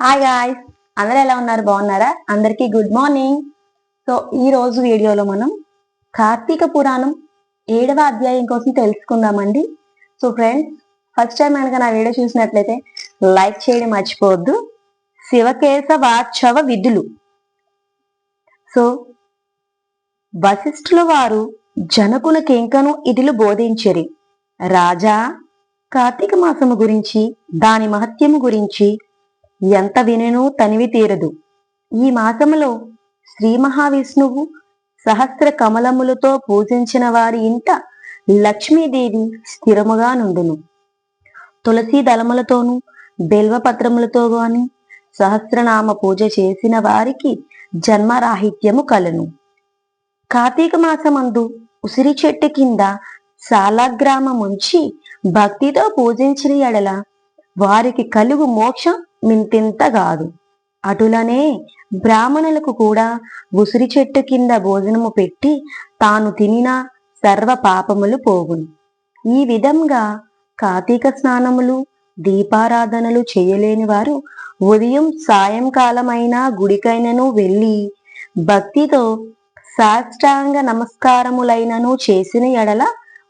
Hi guy అందరూ ఎలా ఉన్నారు? బాగున్నారా? అందరికీ గుడ్ మార్నింగ్ సో ఈ రోజు వీడియోలో మనం కార్తీక పురాణం ఏడవ అధ్యాయం కోసం తెలుసుకుందామండి. సో ఫ్రెండ్స్ ఫస్ట్ టైం కనుక నా వీడియో చూసినట్లయితే లైక్ చేయడం మర్చిపోవద్దు. శివకేశ వాచవ విధులు. సో వశిష్ఠుల వారు జనకుల ఇంకను ఇదిలు బోధించరి. రాజా కార్తీక మాసము గురించి దాని మహత్యము గురించి ఎంత వినెనూ తనివి తీరదు. ఈ మాసములో శ్రీ మహావిష్ణువు సహస్ర కమలములతో పూజించిన వారి ఇంట లక్ష్మీదేవి స్థిరముగా నుండును. తులసి దళములతోనూ బెల్వపత్రములతో గాని సహస్రనామ పూజ చేసిన వారికి జన్మరాహిత్యము కలను. కార్తీక మాసమందు ఉసిరి చెట్టు కింద సాలాగ్రామముంచి భక్తితో పూజించిన ఎడల వారికి కలుగు మోక్షం మింతింత కాదు. అటులనే బ్రాహ్మణులకు కూడా ఉసిరి చెట్టు కింద భోజనము పెట్టి తాను తినిన సర్వ పాపములు పోగును ఈ విధంగా కార్తీక స్నానములు దీపారాధనలు చేయలేని వారు ఉదయం సాయంకాలమైనా గుడికైనను వెళ్ళి భక్తితో సాష్టాంగ నమస్కారములైనను చేసిన ఎడల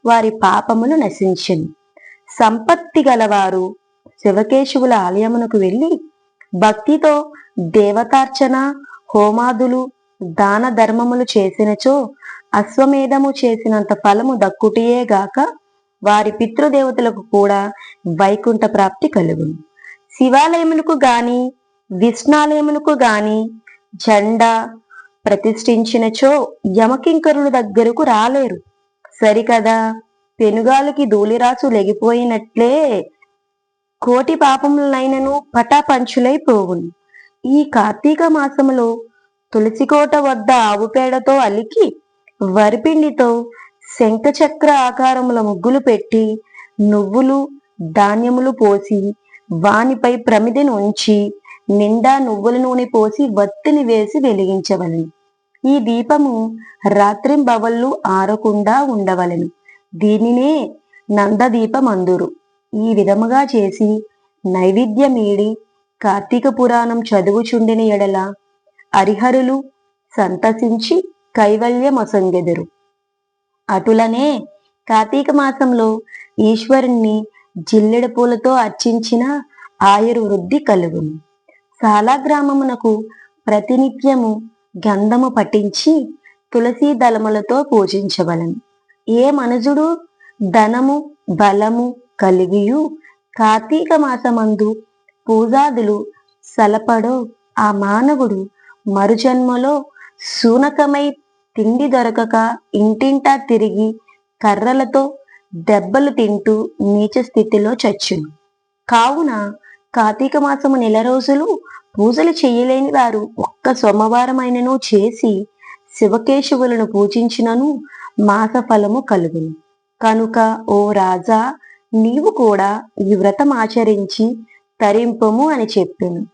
వారి పాపములు నశించను. సంపత్తి గలవారు శివకేశవుల ఆలయమునకు వెళ్ళి భక్తితో దేవతార్చన హోమాదులు దాన ధర్మములు చేసినచో అశ్వమేధము చేసినంత ఫలము దక్కుటియే గాక వారి పితృదేవతలకు కూడా వైకుంఠ ప్రాప్తి కలుగును. శివాలయమునకు గాని విష్ణాలయమునకు గాని జెండా ప్రతిష్ఠించినచో యమకింకరుల దగ్గరకు రాలేరు. సరికదా? పెనుగాలికి ధూళిరాసు లెగిపోయినట్లే కోటి పాపములనైనను పటాపంచులైపోవును ఈ కార్తీక మాసములో తులసికోట వద్ద ఆవు పేడతో అలికి వరిపిండితో శంఖచక్ర ఆకారముల ముగ్గులు పెట్టి నువ్వులు ధాన్యములు పోసి వానిపై ప్రమిదిని ఉంచి నిండా నువ్వుల నూనె పోసి వత్తిని వేసి వెలిగించవలను. ఈ దీపము రాత్రింబవళ్ళు ఆరకుండా ఉండవలను. దీనినే నందదీపమందురు. ఈ విధముగా చేసి నైవేద్యమేడి కార్తీక పురాణం చదువుచుండిన ఎడల హరిహరులు సంతసించి కైవల్యమొసంగెదరు. అటులనే కార్తీక మాసంలో ఈశ్వరుణ్ణి జిల్లెడ పూలతో అర్చించిన ఆయుర్వృద్ధి వృద్ధి కలుగును సాలాగ్రామమునకు ప్రతినిత్యము గంధము పట్టించి తులసీ దళములతో పూజించవలను. ఏ మనుజుడు ధనము బలము కలిగియు. కార్తీక మాసమందు పూజాదులు సలపడో ఆ మానవుడు మరుజన్మలో శూనకమై తిండి దొరకక ఇంటింటా తిరిగి కర్రలతో దెబ్బలు తింటూ నీచ స్థితిలో చచ్చును. కావున కార్తీక మాసము నెల రోజులు పూజలు చేయలేని వారు ఒక్క సోమవారమైనను చేసి శివకేశవులను పూజించినను మాస ఫలము కలుగును. కనుక ఓ రాజా నీవు కూడా ఈ వ్రతం ఆచరించి తరింపము అని చెప్పాను.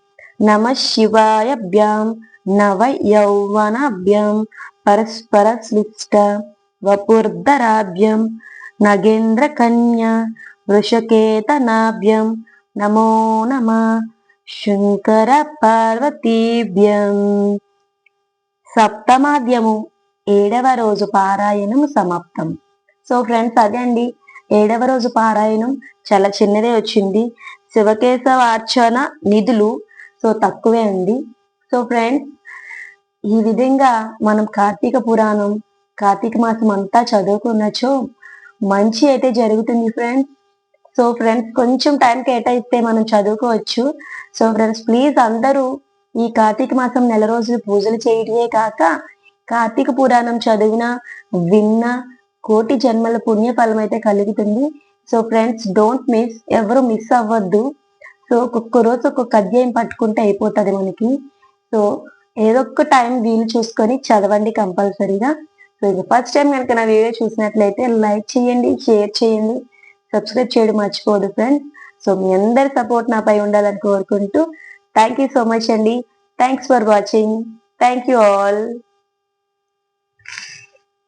నమ శివాయభ్యాం నవ యౌవనాభ్యం పరస్పర శ్లిష్ట వపుర్ధరాభ్యం నగేంద్ర కన్య వృషకేతనాభ్యం నమో నమ శంకర పార్వతీభ్యం. సప్తమాద్యము ఏడవ రోజు పారాయణం సమాప్తం. సో ఫ్రెండ్స్ అదే అండి. ఏడవ రోజు పారాయణం చాలా చిన్నదే వచ్చింది. శివకేశవార్చన నిధులు సో తక్కువే ఉంది సో ఫ్రెండ్స్ ఈ విధంగా మనం కార్తీక పురాణం కార్తీక మాసం అంతా చదువుకున్నచో మంచి అయితే జరుగుతుంది ఫ్రెండ్స్. సో ఫ్రెండ్స్ కొంచెం టైం కేటాయిస్తే మనం చదువుకోవచ్చు. సో ఫ్రెండ్స్ ప్లీజ్ అందరూ ఈ కార్తీక మాసం నెల రోజులు పూజలు చేయటమే కాక కార్తీక పురాణం చదివిన విన్న కోటి జన్మల పుణ్య ఫలం అయితే కలుగుతుంది. సో ఫ్రెండ్స్ డోంట్ మిస్ ఎవరు మిస్ అవ్వద్దు. సో ఒక్కొక్క రోజు ఒక్కొక్క అధ్యాయం పట్టుకుంటే అయిపోతుంది మనకి. సో ఏదో ఒక టైం వీలు చూసుకొని చదవండి కంపల్సరీగా. సో ఇది ఫస్ట్ టైం కనుక నా వీడియో చూసినట్లయితే లైక్ చేయండి షేర్ చేయండి. సబ్స్క్రైబ్ చేయడం మర్చిపోదు ఫ్రెండ్స్. సో మీ అందరి సపోర్ట్ నాపై ఉండాలని కోరుకుంటూ థ్యాంక్ యూ సో మచ్ అండి. Thanks for watching. Thank you all.